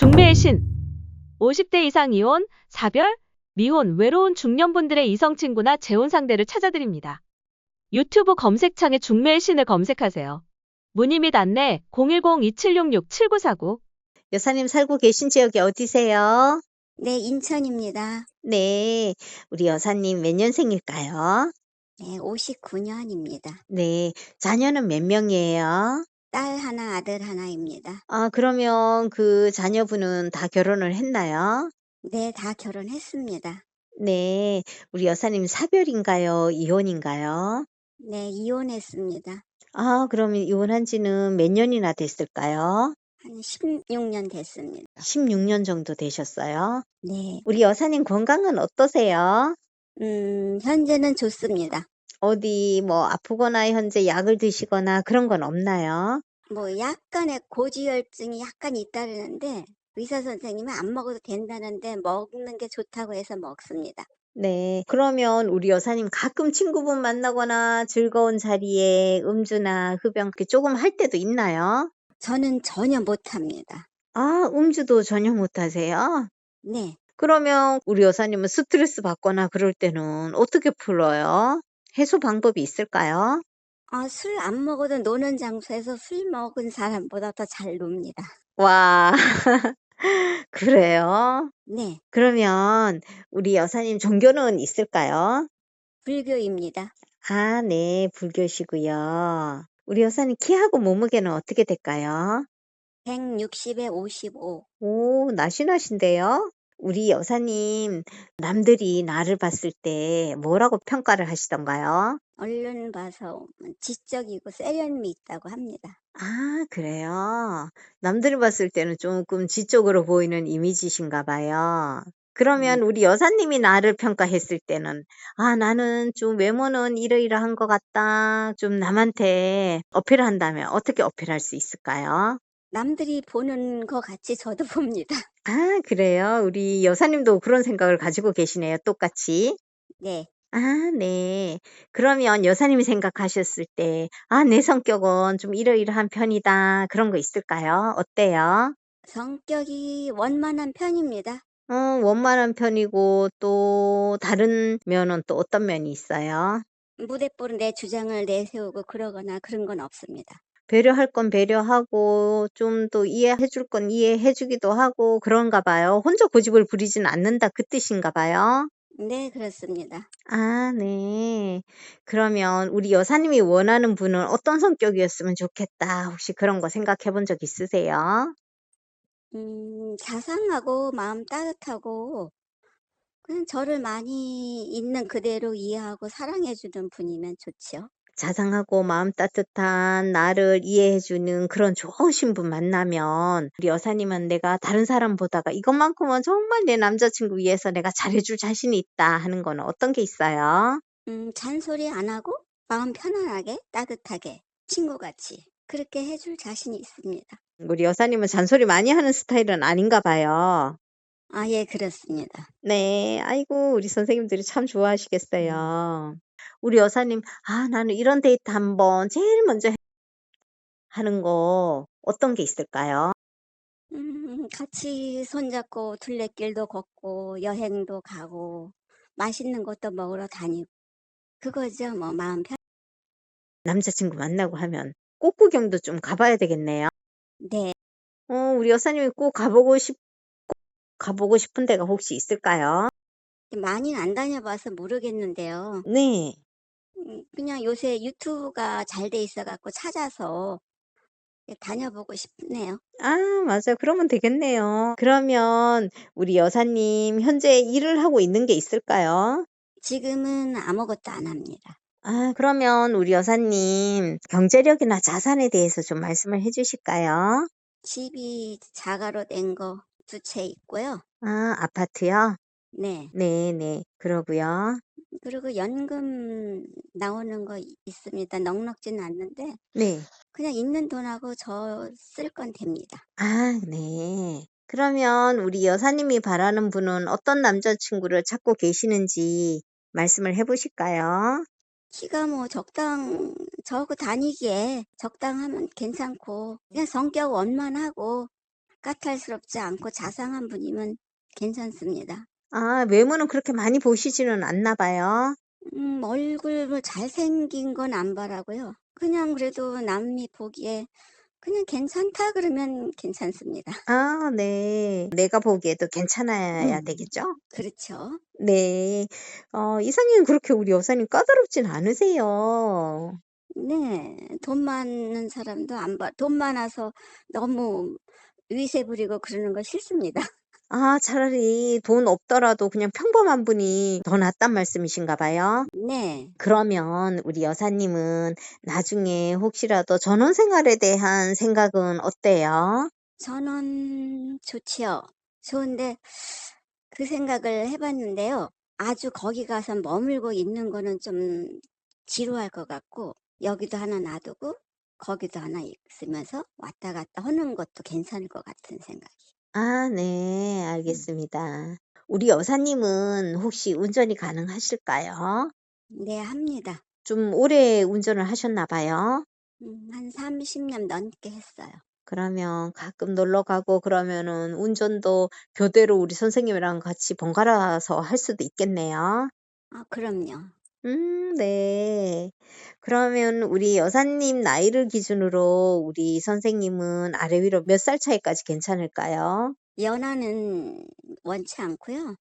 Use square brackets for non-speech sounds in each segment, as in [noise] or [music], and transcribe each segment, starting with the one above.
중매의 신. 50대 이상 이혼, 사별, 미혼, 외로운 중년분들의 이성 친구나 재혼 상대를 찾아드립니다. 유튜브 검색창에 중매의 신을 검색하세요. 문의 및 안내 010-2766-7949 여사님 살고 계신 지역이 어디세요? 네, 인천입니다. 네, 우리 여사님 몇 년생일까요? 네, 59년입니다. 네, 자녀는 몇 명이에요? 딸 하나, 아들 하나입니다. 아, 그러면 그 자녀분은 다 결혼을 했나요? 네, 다 결혼했습니다. 네, 우리 여사님 사별인가요? 이혼인가요? 네, 이혼했습니다. 아, 그러면 이혼한 지는 몇 년이나 됐을까요? 한 16년 됐습니다. 16년 정도 되셨어요? 네, 우리 여사님 건강은 어떠세요? 음, 현재는 좋습니다. 어디 뭐 아프거나 현재 약을 드시거나 그런 건 없나요? 뭐 약간의 고지혈증이 약간 있다는데 의사 선생님은 안 먹어도 된다는데 먹는 게 좋다고 해서 먹습니다. 네. 그러면 우리 여사님 가끔 친구분 만나거나 즐거운 자리에 음주나 흡연 조금 할 때도 있나요? 저는 전혀 못합니다. 아, 음주도 전혀 못 하세요? 네, 그러면 우리 여사님은 스트레스 받거나 그럴 때는 어떻게 풀어요? 해소 방법이 있을까요? 아, 술안 먹어도 노는 장소에서 술 먹은 사람보다 더 잘 놉니다. 와, [laughs] 그래요? 네, 그러면 우리 여사님 종교는 있을까요? 불교입니다. 아, 네, 불교시고요. 우리 여사님 키하고 몸무게는 어떻게 될까요? 160에 55. 오, 날씬하신데요? 우리 여사님, 남들이 나를 봤을 때 뭐라고 평가를 하시던가요? 얼른 봐서 지적이고 세련미 있다고 합니다. 아, 그래요? 남들이 봤을 때는 조금 지적으로 보이는 이미지신가 봐요. 그러면 우리 여사님이 나를 평가했을 때는, 아, 나는 좀 외모는 이러이러한 것 같다. 좀 남한테 어필한다면 어떻게 어필할 수 있을까요? 남들이 보는 것 같이 저도 [laughs] 봅니다. 아, 그래요? 우리 여사님도 그런 생각을 가지고 계시네요. 똑같이. 네. 아, 네. 그러면 여사님이 생각하셨을 때, 아, 내 성격은 좀 이러이러한 편이다. 그런 거 있을까요? 어때요? 성격이 원만한 편입니다. 어, 원만한 편이고, 또, 다른 면은 또 어떤 면이 있어요? 무대뽀로 내 주장을 내세우고 그러거나 그런 건 없습니다. 배려할 건 배려하고, 좀 또 이해해 줄 건 이해해 주기도 하고, 그런가 봐요. 혼자 고집을 부리진 않는다. 그 뜻인가 봐요. 네, 그렇습니다. 아, 네. 그러면 우리 여사님이 원하는 분은 어떤 성격이었으면 좋겠다. 혹시 그런 거 생각해 본 적 있으세요? 음, 자상하고 마음 따뜻하고 그냥 저를 많이 있는 그대로 이해하고 사랑해 주는 분이면 좋지요. 자상하고 마음 따뜻한 나를 이해해 주는 그런 좋으신 분 만나면 우리 여사님은 내가 다른 사람보다가 이것만큼은 정말 내 남자친구 위해서 내가 잘해줄 자신이 있다 하는 거는 어떤 게 있어요? 음, 잔소리 안 하고 마음 편안하게 따뜻하게 친구같이 그렇게 해줄 자신이 있습니다. 우리 여사님은 잔소리 많이 하는 스타일은 아닌가 봐요. 아, 예, 그렇습니다. 네. 아이고, 우리 선생님들이 참 좋아하시겠어요. 우리 여사님, 아, 나는 이런 데이트 한번 제일 먼저 해- 하는 거 어떤 게 있을까요? 음, 같이 손잡고 둘레길도 걷고 여행도 가고 맛있는 것도 먹으러 다니고 그거죠. 뭐 마음 편. 남자친구 만나고 하면 꽃구경도 좀 가봐야 되겠네요. 네. 어, 우리 여사님이 꼭 가보고 싶, 꼭 가보고 싶은 데가 혹시 있을까요? 많이는 안 다녀봐서 모르겠는데요. 네. 음, 그냥 요새 유튜브가 잘 돼 있어갖고 찾아서 다녀보고 싶네요. 아, 맞아요. 그러면 되겠네요. 그러면 우리 여사님 현재 일을 하고 있는 게 있을까요? 지금은 아무것도 안 합니다. 아, 그러면 우리 여사님 경제력이나 자산에 대해서 좀 말씀을 해 주실까요? 집이 자가로 된 거 두 채 있고요. 아, 아파트요? 네. 네, 네. 그러고요. 그리고 연금 나오는 거 이- 있습니다. 넉넉지는 않는데 네. 그냥 있는 돈하고 저 쓸 건 됩니다. 아, 네. 그러면 우리 여사님이 바라는 분은 어떤 남자친구를 찾고 계시는지 말씀을 해 보실까요? 키가 뭐 적당 저하고 다니기에 적당하면 괜찮고 그냥 성격 원만하고 까탈스럽지 않고 자상한 분이면 괜찮습니다. 아, 외모는 그렇게 많이 보시지는 않나 봐요. 음, 얼굴 뭐 잘생긴 건 안 바라고요. 그냥 그래도 남이 보기에 그냥 괜찮다 그러면 괜찮습니다. 아, 네. 내가 보기에도 괜찮아야 음. 되겠죠? 그렇죠. 네. 어, 이사님 그렇게 우리 여사님 까다롭진 않으세요. 네, 돈 많은 사람도 안 봐. 돈 많아서 너무 위세 부리고 그러는 거 싫습니다. 아, 차라리 돈 없더라도 그냥 평범한 분이 더 낫단 말씀이신가 봐요. 네, 그러면 우리 여사님은 나중에 혹시라도 전원 생활에 대한 생각은 어때요? 저는 좋지요. 좋은데 그 생각을 해봤는데요. 아주 거기 가서 머물고 있는 거는 좀 지루할 것 같고 여기도 하나 놔두고 거기도 하나 있으면서 왔다 갔다 하는 것도 괜찮을 것 같은 생각이. 아, 네, 알겠습니다. 우리 여사님은 혹시 운전이 가능하실까요? 네, 합니다. 좀 오래 운전을 하셨나 봐요. 음, 한 30 년 넘게 했어요. 그러면 가끔 놀러 가고 그러면은 운전도 교대로 우리 선생님이랑 같이 번갈아서 할 수도 있겠네요. 아, 그럼요. 음, 네. 그러면 우리 여사님 나이를 기준으로 우리 선생님은 아래 위로 몇 살 차이까지 괜찮을까요? 연하는 원치 않고요.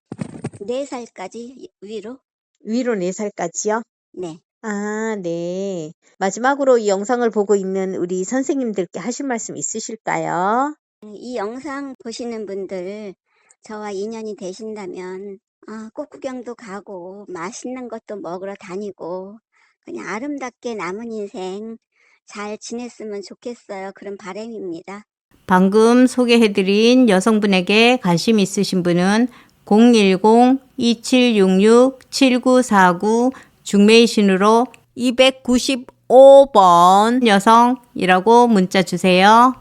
4살까지 위로? 위로 4살까지요? 네. 아, 네. 마지막으로 이 영상을 보고 있는 우리 선생님들께 하실 말씀 있으실까요? 이 영상 보시는 분들 저와 인연이 되신다면 아, 꽃구경도 가고 맛있는 것도 먹으러 다니고 그냥 아름답게 남은 인생 잘 지냈으면 좋겠어요. 그런 바람입니다. 방금 소개해드린 여성분에게 관심 있으신 분은 010-2766-7949 중매이신으로 295번 여성이라고 문자 주세요.